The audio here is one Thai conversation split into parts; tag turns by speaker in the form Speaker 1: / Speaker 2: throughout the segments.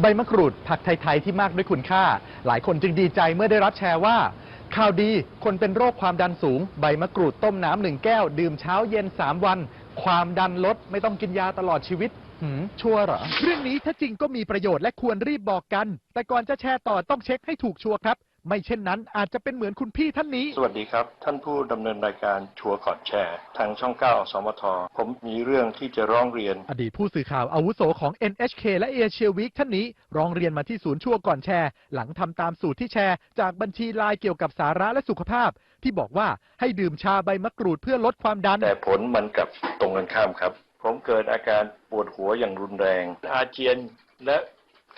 Speaker 1: ใบมะกรูดผักไทย ๆ ที่มากด้วยคุณค่า หลายคนจึงดีใจเมื่อได้รับแชร์ว่า ข่าวดีคนเป็นโรคความดันสูง ใบมะกรูดต้มน้ำหนึ่งแก้ว ดื่มเช้าเย็น 3 วัน ความดันลดไม่ต้องกินยาตลอดชีวิตหืมชัวร์เหรอ เรื่องนี้ถ้าจริงก็มีประโยชน์และควรรีบบอกกัน แต่ก่อนจะแชร์ต่อต้องเช็คให้ถูกชัวร์ครับ ไม่เช่นนั้นอาจจะเป็นเหมือนคุณพี่ท่านนี้
Speaker 2: สวัสดีครับ ท่านผู้ดำเนินรายการชัวร์ก่อนแชร์ ทางช่อง9อสมท ผมมีเรื่องที่จะร้องเรียน
Speaker 1: อดีตผู้สื่อข่าวอาวุโสของ NHK และเอเชียวีคท่านนี้ ร้องเรียนมาที่ศูนย์ชั่วก่อนแชร์ หลังทำตามสูตรที่แชร์ จากบัญชีไลน์เกี่ยวกับสาระและสุขภาพ ที่บอกว่าให้ดื่มชาใบมะกรูดเพื่อลดความดัน
Speaker 2: แต่ผลมันกลับตรงกันข้ามครับ ผมเกิดอาการปวดหัวอย่างรุนแรง อาเจียนและ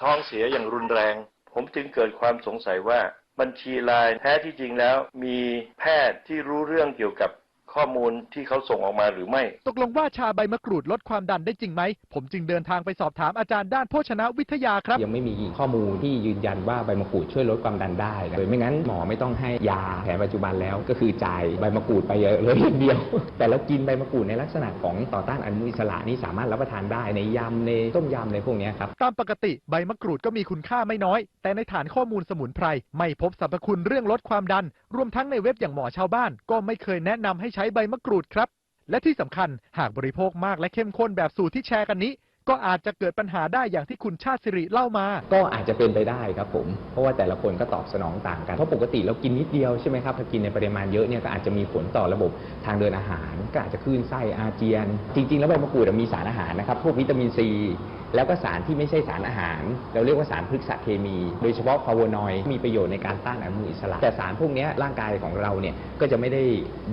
Speaker 2: ท้องเสียอย่างรุนแรง ผมจึงเกิดความสงสัยว่า บัญชีลายแท้ที่จริงแล้วมีแพทย์ที่รู้เรื่องเกี่ยวกับ ข้อมูลที่เขาส่งออกมาหรือไม่
Speaker 1: ตกลงว่าชาใบมะกรูดลดความดันได้จริงไหม ผมจึงเดินทางไปสอบถามอาจารย์ด้านโภชนาวิทยาครับ
Speaker 3: ยังไม่มีข้อมูลที่ยืนยันว่าใบมะกรูดช่วยลดความดันได้นะโดยไม่งั้นหมอไม่ต้องให้ยาแผนปัจจุบันแล้วก็คือจ่ายใบมะกรูดไปเลยอย่างเดียว แต่เรากินใบมะกรูดในลักษณะของต่อต้านอนุมูลอิสระนี่สามารถรับประทานได้ในยำในต้มยำในพวกเนี้ยครับ
Speaker 1: ตามปกติใบมะกรูดก็มีคุณค่าไม่น้อย แต่ในฐานข้อมูลสมุนไพรไม่พบสรรพคุณเรื่องลดความดัน รวมทั้งในเว็บอย่างหมอชาวบ้าน ก็ไม่เคยแนะนำให้ใช้ใบมะกรูดครับ และที่สำคัญหากบริโภคมากและเข้มข้นแบบสูตรที่แชร์กันนี้ ก็อาจจะเกิดปัญหาได้อย่างที่คุณชาติสิริเล่ามา
Speaker 3: ก็อาจจะเป็นไปได้ครับผมเพราะว่าแต่ละคนก็ตอบสนองต่างกันเพราะปกติเรากินนิดเดียวใช่ไหมครับถ้ากินในปริมาณเยอะเนี่ยก็อาจจะมีผลต่อระบบทางเดินอาหาร ก็อาจจะคลื่นไส้อาเจียน จริง ๆ แล้วใบมะกรูดมีสารอาหารนะครับพวกวิตามินซี แล้วก็สารที่ไม่ใช่สารอาหาร เราเรียกว่าสารพฤกษเคมี โดยเฉพาะฟลาโวนอยด์มีประโยชน์ในการต้านอนุมูลอิสระ แต่สารพวกเนี้ยร่างกายของเราเนี่ยก็จะไม่ได้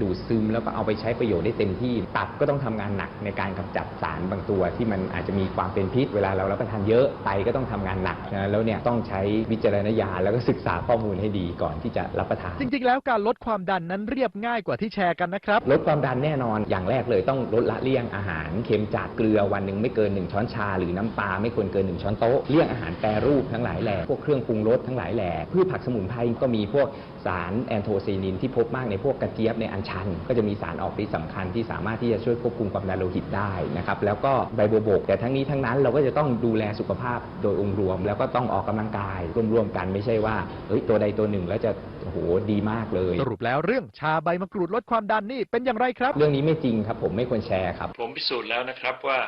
Speaker 3: ดูดซึมแล้วก็เอาไปใช้ประโยชน์ได้เต็มที่ ตับก็ต้องทำงานหนักในการกำจัดสารบางตัว ที่มันอาจจะมีความเป็นพิษเวลาเรารับประทานเยอะไตก็ต้องทำงานหนักฉะนั้นแล้วเนี่ยต้องใช้วิจารณญาณแล้วก็ศึกษาข้อมูลให้ดีก่อนที่จะรับประทาน
Speaker 1: จริงๆ แล้วการลดความดันนั้นเรียบง่ายกว่าที่แชร์กันนะครับ
Speaker 3: ลดความดันแน่นอนอย่างแรกเลยต้องลดละเลี่ยงอาหารเค็มจัดเกลือวันหนึ่งไม่เกิน1ช้อนชาหรือน้ำปลาไม่ควรเกิน 1 ช้อนโต๊ะเลี่ยงอาหารแปรรูปทั้งหลายแหล่พวกเครื่องปรุงรสทั้งหลายแหล่พืชผักสมุนไพรก็มีพวกสารแอนโทไซนินที่พบมากในพวกกระเจี๊ยบในอัญชัน ก็จะมีสารออกฤทธิ์สำคัญที่สามารถที่จะช่วยควบคุมความดันโลหิตได้นะครับแล้วก็ใบบัวบก แต่ทั้งนี้ทั้งนั้นเราก็จะต้องดูแลสุขภาพโดยองค์รวม แล้วก็ต้องออกกำลังกายรวมๆกันไม่ใช่ว่าเอ้ยตัวใดตัวหนึ่งแล้วจะโอ้โหดีมากเลย
Speaker 1: สรุปแล้วเรื่องชาใบมะกรูดลดความดันนี่เป็นอย่างไรครับ
Speaker 3: เรื่องนี้ไม่จริงครับผมไม่ควรแชร์ครับ
Speaker 2: ผมพิสูจน์แล้วนะครับว่า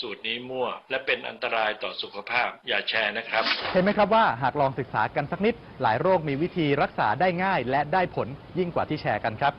Speaker 2: สูตรนี้มั่ว และเป็นอันตรายต่อสุขภาพ อย่าแชร์นะครับ
Speaker 1: เห็นไหมครับว่าหากลองศึกษากันสักนิด หลายโรคมีวิธีรักษาได้ง่าย และได้ผลยิ่งกว่าที่แชร์กันครับ